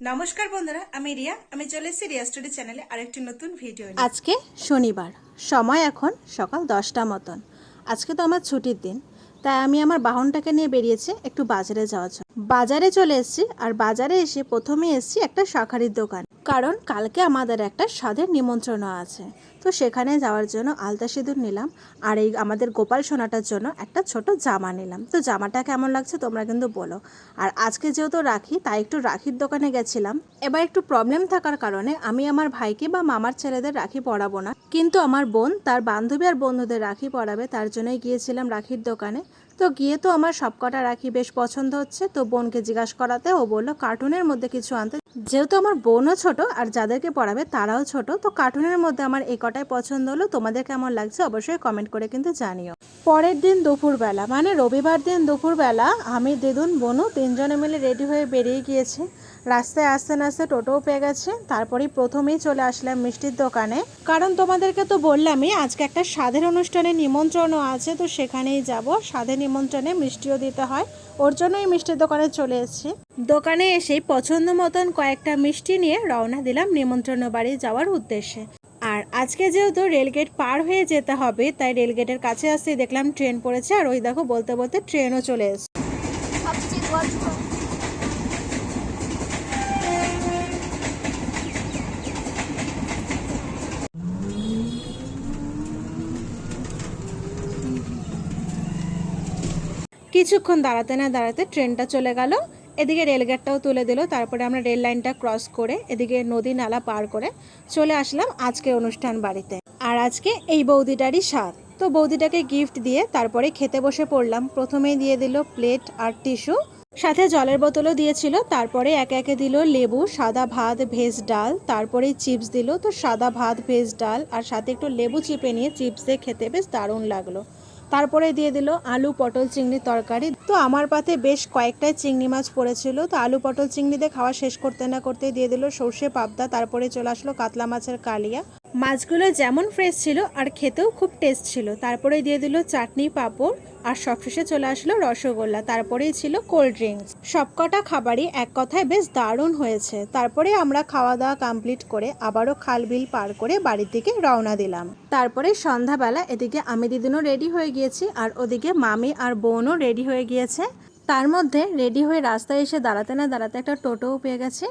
নমস্কার বন্ধুরা, আমি রিয়া। আমি চলে এসেছি রিয়া স্টুডি চ্যানেলে আরেকটি নতুন ভিডিও আজকে শনিবার, সময় এখন সকাল দশটা মতন। আজকে তো আমার ছুটির দিন, তাই আমি আমার বাহনটাকে নিয়ে বেরিয়েছি একটু বাজারে যাওয়ার জন্য। বাজারে চলে এসেছি আর বাজারে এসে প্রথমে এসেছি একটা শাখারির দোকান। কারণ কালকে আমাদের একটা স্বাদের নিমন্ত্রণ আছে। তো সেখানে যাওয়ার জন্য আলতা সিঁদুর নিলাম আর এই আমাদের গোপাল সোনাটার জন্য একটা ছোট জামা নিলাম। তো জামাটা কেমন লাগছে তোমরা কিন্তু বলো। আর আজকে যেহেতু রাখি, তাই একটু রাখির দোকানে গেছিলাম। এবার একটু প্রবলেম থাকার কারণে আমি আমার ভাইকে বা মামার ছেলেদের রাখি পরাবো না। কিন্তু আমার বোন, তার বান্ধবী আর বন্ধুদের রাখি পরাবে, তার জন্যই গিয়েছিলাম রাখির দোকানে। তো গিয়ে তো আমার সবকটা রাখি বেশ পছন্দ হচ্ছে। তো বোনকে জিজ্ঞাসা করাতে ও বলল কার্টুনের মধ্যে কিছু আনতে যেহেতু আমার বোনও ছোট আর যাদেরকে পড়াবে তারাও ছোট, তো কার্টুনের মধ্যে আমার এই কটাই পছন্দ হলো। তোমাদের কেমন লাগছে অবশ্যই কমেন্ট করে কিন্তু জানিও। পরের দিন দুপুরবেলা মানে রবিবার দিন দুপুরবেলা, আমি, দিদুন বোনও তিনজনে মিলে রেডি হয়ে বেরিয়ে গিয়েছি। রাস্তায় আসতে আসতে টোটোও পেয়ে গেছে, তারপরেই প্রথমেই চলে আসলাম মিষ্টির দোকানে। কারণ তোমাদেরকে তো বললামই, আজকে একটা স্বাদের অনুষ্ঠানে নিমন্ত্রণও আছে, তো সেখানেই যাব। স্বাদের নিমন্ত্রণে মিষ্টিও দিতে হয়, ওর জন্যই মিষ্টির দোকানে চলে এসেছি। দোকানে এসেই পছন্দ মতন কয়েকটা মিষ্টি নিয়ে রওনা দিলাম নিমন্ত্রণ বাড়ি যাওয়ার উদ্দেশ্যে। আর আজকে যেহেতু রেলগেট পার হয়ে যেতে হবে, তাই রেলগেটের কাছে আসতেই দেখলাম ট্রেন পড়েছে, আর ওই দেখো বলতে বলতে ট্রেনও চলে এসেছে। কিছুক্ষণ দাঁড়াতে না দাঁড়াতে ট্রেনটা চলে গেল। এদিকে রেলগেটটাও তুলে দিল, তারপরে আমরা রেল লাইনটা ক্রস করে এদিকে নদী নালা পার করে চলে আসলাম আজকে অনুষ্ঠান বাড়িতে। আর আজকে এই বৌদিটারই স্বাদ। তো বৌদিটাকে গিফট দিয়ে তারপরে খেতে বসে পড়লাম। প্রথমেই দিয়ে দিল প্লেট আর টিস্যু সাথে জলের বোতলও দিয়েছিল, তারপরে একে একে দিল লেবু, সাদা ভাত, ভেজ ডাল, তারপরে চিপস দিল। তো সাদা ভাত, ভেজ ডাল, আর সাথে একটু লেবু চিপে নিয়ে চিপস দিয়ে খেতে বেশ দারুণ লাগল। তারপরে দিয়ে দিল আলু পটল চিংড়ি তরকারি। তো আমার পাতে বেশ কয়েকটাই চিংড়ি মাছ পড়েছিল। তো আলু পটল চিংড়ি দিয়ে খাওয়া শেষ করতে না করতে দিয়ে দিল সর্ষে, পাবদা, তারপরে চলে আসলো কাতলা মাছের কালিয়া। মাছগুলো যেমন ফ্রেশ ছিল আর খেতেও খুব টেস্ট ছিল। তারপরে দিয়ে দিল চাটনি, পাঁপড় আর সবশেষে চলে আসলো রসগোল্লা। তারপরেই ছিল কোল্ড ড্রিঙ্কস সবকটা খাবারই এক কথায় বেশ দারুণ হয়েছে। তারপরে আমরা খাওয়া দাওয়া কমপ্লিট করে আবারও খাল বিল পার করে বাড়ির দিকে রওনা দিলাম। তারপরে সন্ধ্যাবেলা এদিকে আমি দিদিনও রেডি হয়ে গিয়েছি আর ওদিকে মামি আর বোনও রেডি হয়ে গিয়েছে। তার মধ্যে রেডি হয়ে রাস্তায় এসে দাঁড়াতে না দাঁড়াতে একটা টোটোও পেয়ে গেছে।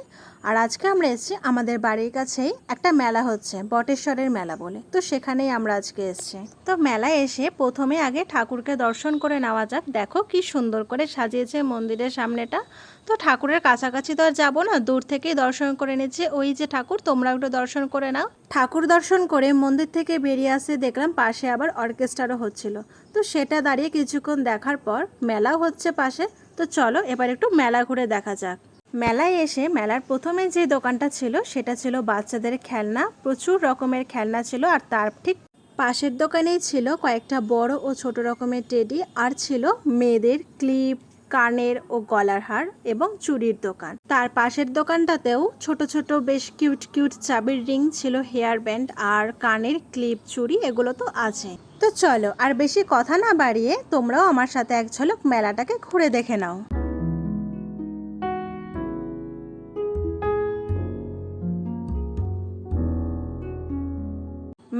আর আজকে আমরা এসেছি আমাদের বাড়ির কাছেই একটা মেলা হচ্ছে, বটেশ্বরের মেলা বলে। তো সেখানেই আমরা আজকে এসেছি। তো মেলায় এসে প্রথমে আগে ঠাকুরকে দর্শন করে নেওয়া যাক। দেখো কি সুন্দর করে সাজিয়েছে মন্দিরের সামনেটা। তো ঠাকুরের কাছাকাছি তো আর যাব না, দূর থেকেই দর্শন করে নিচ্ছে। ওই যে ঠাকুর, তোমরা একটু দর্শন করে নাও। ঠাকুর দর্শন করে মন্দির থেকে বেরিয়ে আসে দেখলাম পাশে আবার অর্কেস্ট্রারও হচ্ছিল। তো সেটা দাঁড়িয়ে কিছুক্ষণ দেখার পর মেলাও হচ্ছে পাশে। তো চলো এবার একটু মেলা ঘুরে দেখা যাক। মেলায় এসে মেলার প্রথমে যে দোকানটা ছিল, সেটা ছিল বাচ্চাদের খেলনা। প্রচুর রকমের খেলনা ছিল আর তার ঠিক পাশের দোকানেই ছিল কয়েকটা বড় ও ছোট রকমের টেডি আর ছিল মেয়েদের ক্লিপ কানের ও গলার হার এবং চুড়ির দোকান। তার পাশের দোকানটাতেও ছোট ছোট বেশ কিউট কিউট চাবির রিং ছিল, হেয়ার ব্যান্ড আর কানের ক্লিপ, চুড়ি এগুলো তো আছে। তো চলো, আর বেশি কথা না বাড়িয়ে তোমরাও আমার সাথে এক ঝলক মেলাটাকে ঘুরে দেখে নাও।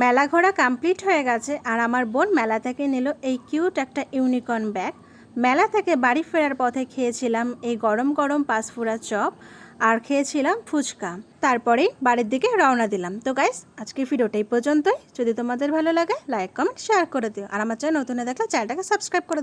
মেলা ঘোরা কমপ্লিট হয়ে গেছে আর আমার বোন মেলা থেকে নিল এই কিউট একটা ইউনিকর্ন ব্যাগ। মেলা থেকে বাড়ি ফেরার পথে খেয়েছিলাম এই গরম গরম পাঁচফোড়া চপ আর খেয়েছিলাম ফুচকা। তারপরেই বাড়ির দিকে রওনা দিলাম। তো গাইস আজকে ভিডিওটা এই পর্যন্তই। যদি তোমাদের ভালো লাগে লাইক কমেন্ট শেয়ার করে দিও। আর আমার চ্যানেল নতুন দেখলে চ্যানেলটাকে সাবস্ক্রাইব করে